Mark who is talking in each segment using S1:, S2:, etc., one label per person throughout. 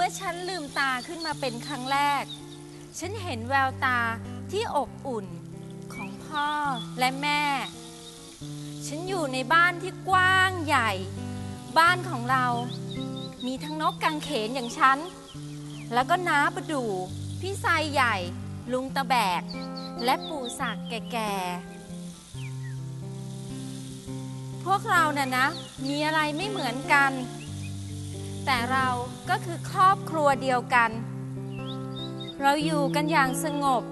S1: มื่อฉันลืมตาขึ้นมาเป็นครั้งแรก ฉันเห็นแววตาที่อบอุ่นของพ่อและแม่ ฉันอยู่ในบ้านที่กว้างใหญ่ บ้านของเรา มีทั้งนกกังเขนอย่างฉัน แล้วก็น้าประดู่พี่ไซใหญ่ ลุงตะแบก และปู่ศักดิ์แก่ๆ พวกเราน่ะนะ มีอะไรไม่เหมือนกัน แต่เราก็คือครอบครัวเดียวกัน เราอยู่กันอย่างสงบ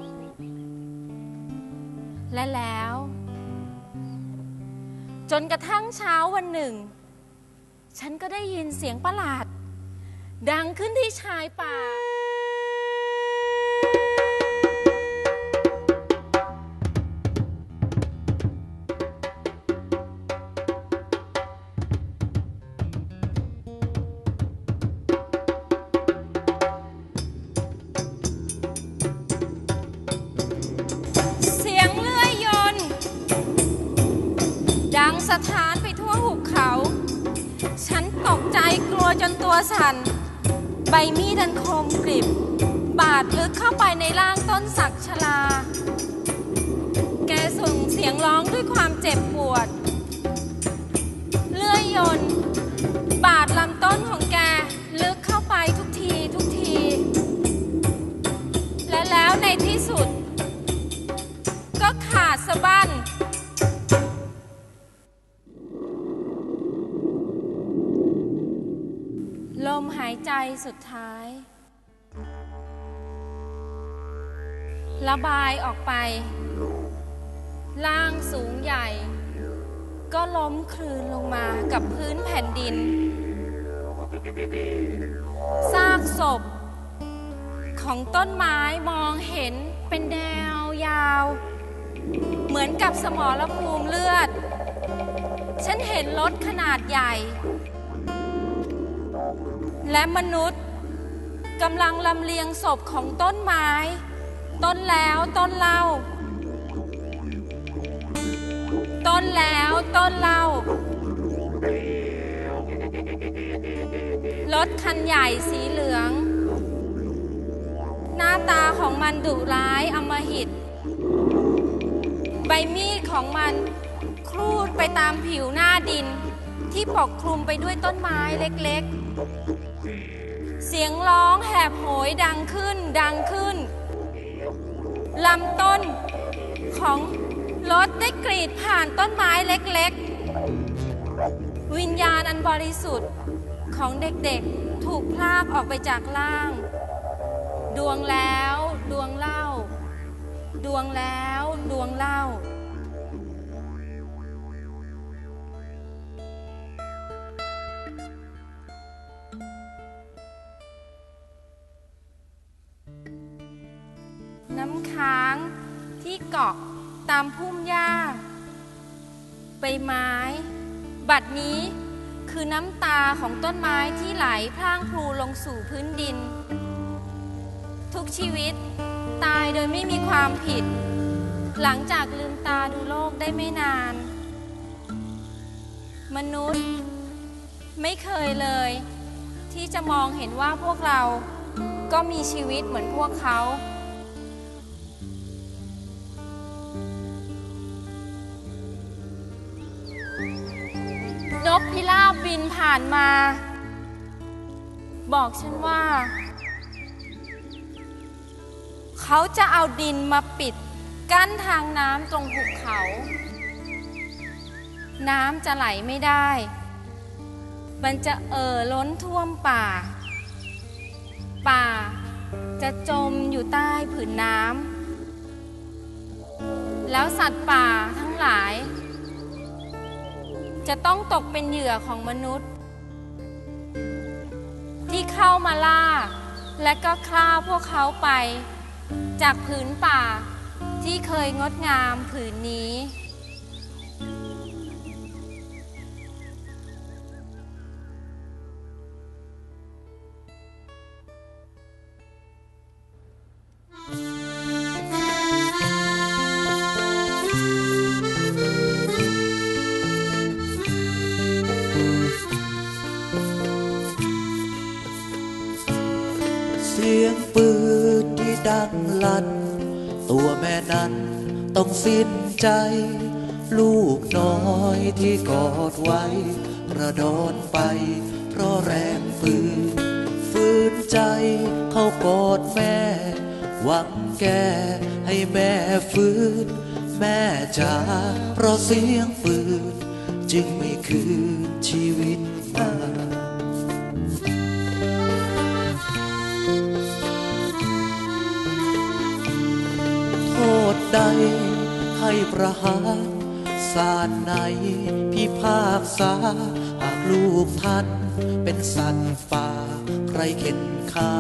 S1: และแล้ว จนกระทั่งเช้าวันหนึ่ง ฉันก็ได้ยินเสียงประหลาด ดังขึ้นที่ชายป่า ลันตัวสั่นใบมีดอันคมกริบบาดลึกเข้าไปในร่างต้นสักชลา แกส่งเสียงร้องด้วยความเจ็บปวด เลื่อยยนต์บาดลำต้นของแกลึกเข้าไปทุกทีทุกที และแล้วในที่สุด ก็ขาดสะบั้น ใจสุดท้าย ระบายออกไป ล่างสูงใหญ่ ก็ล้มคลืนลงมากับพื้นแผ่นดิน ซากศพ ของต้นไม้มองเห็นเป็นแนวยาว เหมือนกับสมรภูมิเลือด ฉันเห็นรถขนาดใหญ่ และมนุษย์กำลังลำเลียงศพของต้นไม้ ต้นแล้วต้นเล่า ต้นแล้วต้นเล่ารถคันใหญ่สีเหลือง หน้าตาของมันดุร้ายอำมหิต ใบมีดของมันครูดไปตามผิวหน้าดิน ที่ปกคลุมไปด้วยต้นไม้เล็กๆ เสียงร้องแหบโหยดังขึ้นดังขึ้นลำต้นของรถได้กรีดผ่านต้นไม้เล็กๆ วิญญาณอันบริสุทธิ์ของเด็กๆถูกพลากออกไปจากล่าง ดวงแล้ว ดวงเล่า ดวงแล้ว ดวงเล่า เกาะตามพุ่มหญ้า ใบไม้ บัดนี้คือน้ำตาของต้นไม้ที่ไหลพร่างพลูลงสู่พื้นดิน ทุกชีวิตตายโดยไม่มีความผิด หลังจากลืมตาดูโลกได้ไม่นาน มนุษย์ไม่เคยเลย ที่จะมองเห็นว่าพวกเราก็มีชีวิตเหมือนพวกเขา กพิราบบินผ่านมา บอกฉันว่า เขาจะเอาดินมาปิด กั้นทางน้ำตรงหุบเขา น้ำจะไหลไม่ได้ มันจะเอ่อล้นท่วมป่า ป่าจะจมอยู่ใต้ผืนน้ำแล้วสัตว์ป่าทั้งหลาย จะต้องตกเป็นเหยื่อของมนุษย์ ที่เข้ามาล่า และก็ฆ่าพวกเขาไป จากผืนป่าที่เคยงดงามผืนนี้
S2: ลัน ตัวแม่นั้นต้องสิ้นใจ ลูกน้อยที่กอดไว้ กระโดนไป เพราะแรงปืนฝืนใจเขากอดแม่ หวังแก้ให้แม่ฟื้น แม่จ๋าเพราะเสียงปืน จึงไม่คืน ให้ประหารศาลไหนพิพากษา หากลูกท่านเป็นสัตว์ป่า ใครเข็นฆ่า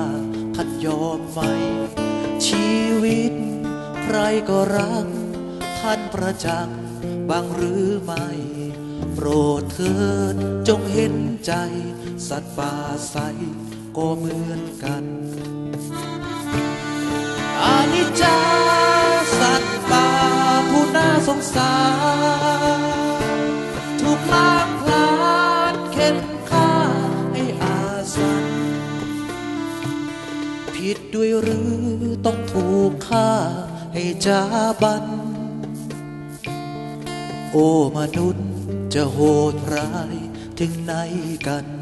S2: ท่านยอมไหม ชีวิต ใครก็รัก ท่านประจักษ์บางหรือไม่โปรดเถิดจงเห็นใจ สัตว์ป่าใสก็เหมือนกันอานิจจา สงสาร ถูกล้างพลานเข็นฆ่าให้อาสันผิดด้วยหรือต้องถูกฆ่าให้จาบัน โอ้มนุษย์จะโหดร้ายถึงไหนกัน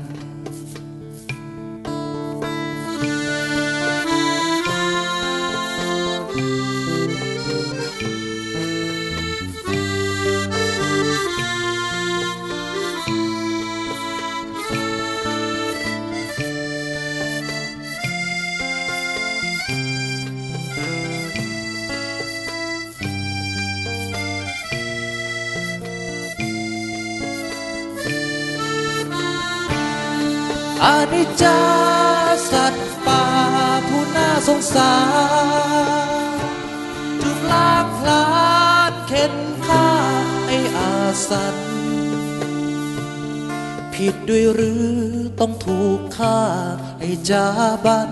S2: อานิจจาสัตว์ป่าผู้น่าสงสารถูกลากพลานเข็นฆ่าให้อาสันผิดด้วยหรือต้องถูกฆ่าให้จาบัน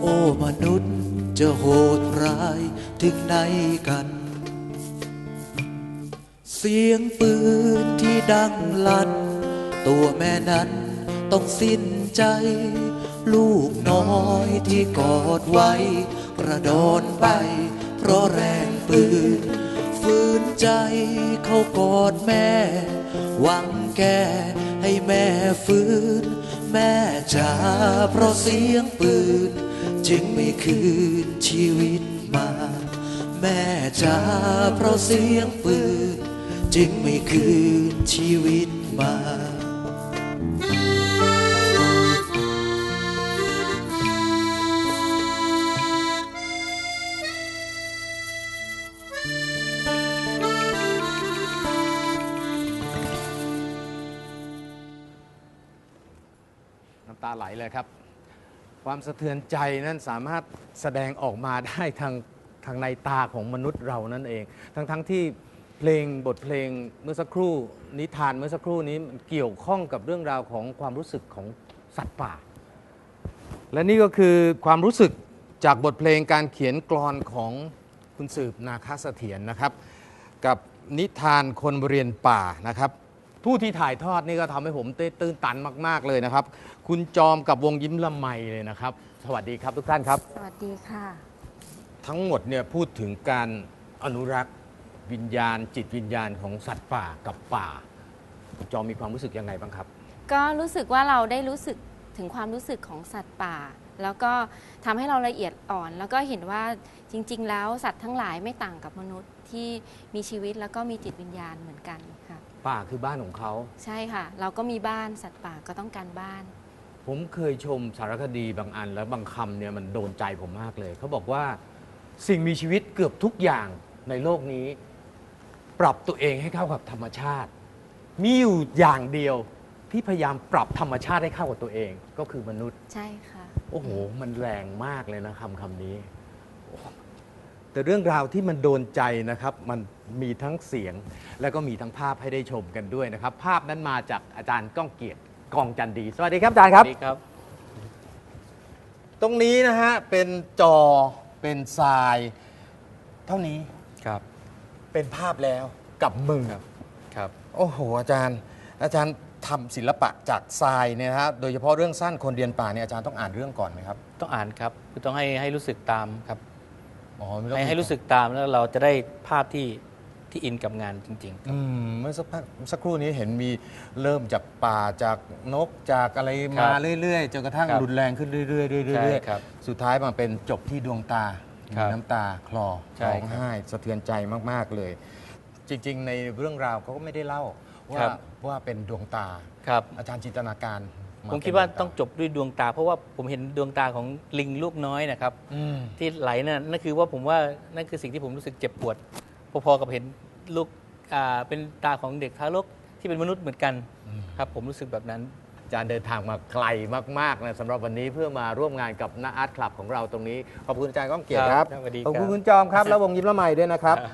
S2: โอ้มนุษย์จะโหดร้ายถึงไหนกันเสียงปืนที่ดังลั่น ตัวแม่นั้นต้องสิ้นใจ ลูกน้อยที่กอดไว้ กระโดนไป เพราะแรงปืนฝืนใจเขากอดแม่ หวังแก้ให้แม่ฟื้น แม่จ๋าเพราะเสียงปืน จึงไม่คืนชีวิตมา แม่จ๋าเพราะเสียงปืน จึงไม่คืนชีวิตมา
S3: เลยครับ ความสะเทือนใจนั้นสามารถแสดงออกมาได้ทางทางในตาของมนุษย์เรานั่นเอง ทั้งทั้งที่เพลงบทเพลงเมื่อสักครู่นิทานเมื่อสักครู่นี้มันเกี่ยวข้องกับเรื่องราวของความรู้สึกของสัตว์ป่า และนี่ก็คือความรู้สึกจากบทเพลงการเขียนกลอนของคุณสืบนาคเสถียรนะครับ กับนิทานคนเรียนป่านะครับ ผู้ที่ถ่ายทอดนี่ก็ทำให้ผมตื้นตันมาก ๆ เลยนะครับ คุณจอมกับวงยิ้มละไมเลยนะครับ สวัสดีครับทุกท่านครับ
S1: สวัสดีค่ะ
S3: ทั้งหมดเนี่ยพูดถึงการอนุรักษ์วิญญาณ จิตวิญญาณของสัตว์ป่ากับป่าคุณจอมมีความรู้สึกยังไงบ้างครับ
S1: ก็รู้สึกว่าเราได้รู้สึกถึงความรู้สึกของสัตว์ป่า แล้วก็ทำให้เราละเอียดอ่อน แล้วก็เห็นว่าจริง ๆ แล้วสัตว์ทั้งหลายไม่ต่างกับมนุษย์ที่มีชีวิตแล้วก็มีจิตวิญญาณเหมือนกันค่ะ
S3: ป่าคือบ้านของเขา
S1: ใช่ค่ะ เราก็มีบ้านสัตว์ป่าก็ต้องการบ้าน
S3: ผมเคยชมสารคดีบางอัน แล้วบางคำเนี่ยมันโดนใจผมมากเลย เขาบอกว่าสิ่งมีชีวิตเกือบทุกอย่างในโลกนี้ ปรับตัวเองให้เข้ากับธรรมชาติ มีอยู่อย่างเดียวที่พยายามปรับธรรมชาติให้เข้ากับตัวเอง ก็คือมนุษย์
S1: ใช่ค่ะ
S3: โอ้โห มันแรงมากเลยนะคำคำนี้โอ้ แต่เรื่องราวที่มันโดนใจนะครับ มันมีทั้งเสียง แล้วก็มีทั้งภาพให้ได้ชมกันด้วยนะครับ ภาพนั้นมาจากอาจารย์ก้องเกียรติกองจันดี สวัสดีครับอาจารย์ครับ
S4: ครับ
S3: ตรงนี้นะฮะเป็นจอเป็นทราย เท่านี้
S4: ครับ
S3: เป็นภาพแล้วกับมือ
S4: ครับครับ
S3: โอ้โห อาจารย์ อาจารย์ทำศิลปะจากทรายเนี่ยนะฮะโดยเฉพาะเรื่องสั้นคนเรียนป่าเนี่ยอาจารย์ต้องอ่านเรื่องก่อนไหมครับ
S4: ต้องอ่านครับคือต้องให้ให้รู้สึกตามครับ
S3: อ๋อไม่ต้อง
S4: ให้ให้รู้สึกตามแล้วเราจะได้ภาพที่ที่อินกับงานจริง ๆ
S3: อืมเมื่อสักพักสักครู่นี้เห็นมีเริ่มจากป่าจากนกจากอะไร
S4: ครั
S3: มา
S4: บ
S3: เรื่อยๆจนกระทั่ง
S4: ครับ
S3: รุนแรงขึ้นเรื่อยๆเรื่อยๆ
S4: ใช่
S3: เรื่อย
S4: ครับ
S3: ๆสุดท้ายมาเป็นจบที่ดวงตา
S4: ครับ
S3: มีน้ำตาคลอ
S4: ใช่
S3: ร้อง
S4: ครับ
S3: ไห้สะเทือนใจมากๆเลย จริงๆ ในเรื่องราวเขาก็ไม่ได้เล่าว่า
S4: ครับ
S3: ว่าเป็นดวงตา
S4: ครับ
S3: อาจารย์จินตนาการ
S4: ผมคิดว่า
S3: เป็น
S4: ต้องจบด้วยดวงตา เพราะว่าผมเห็นดวงตาของลิงลูกน้อยนะครับ
S3: อืม
S4: ที่ไหลนั่นนั่นคือว่าผมว่านั่นคือสิ่งที่ผมรู้สึกเจ็บปวด พอๆกับเห็นลูกอ่าเป็นตาของเด็กทารกที่เป็นมนุษย์เหมือนกันครับ ผมรู้สึกแบบนั้น
S3: อาจารย์เดินทางมาไกลมากๆนะสำหรับวันนี้เพื่อมาร่วมงานกับนาอาร์ตคลับของเราตรงนี้ ขอบคุณอาจารย์ก้องเกียรติครับ
S4: ครับสวัสดี
S3: ขอบคุณ
S4: ครับ
S3: คุณจอมครับ แล้ววงยิ้มละไมด้วยนะครับ
S1: ค่ะ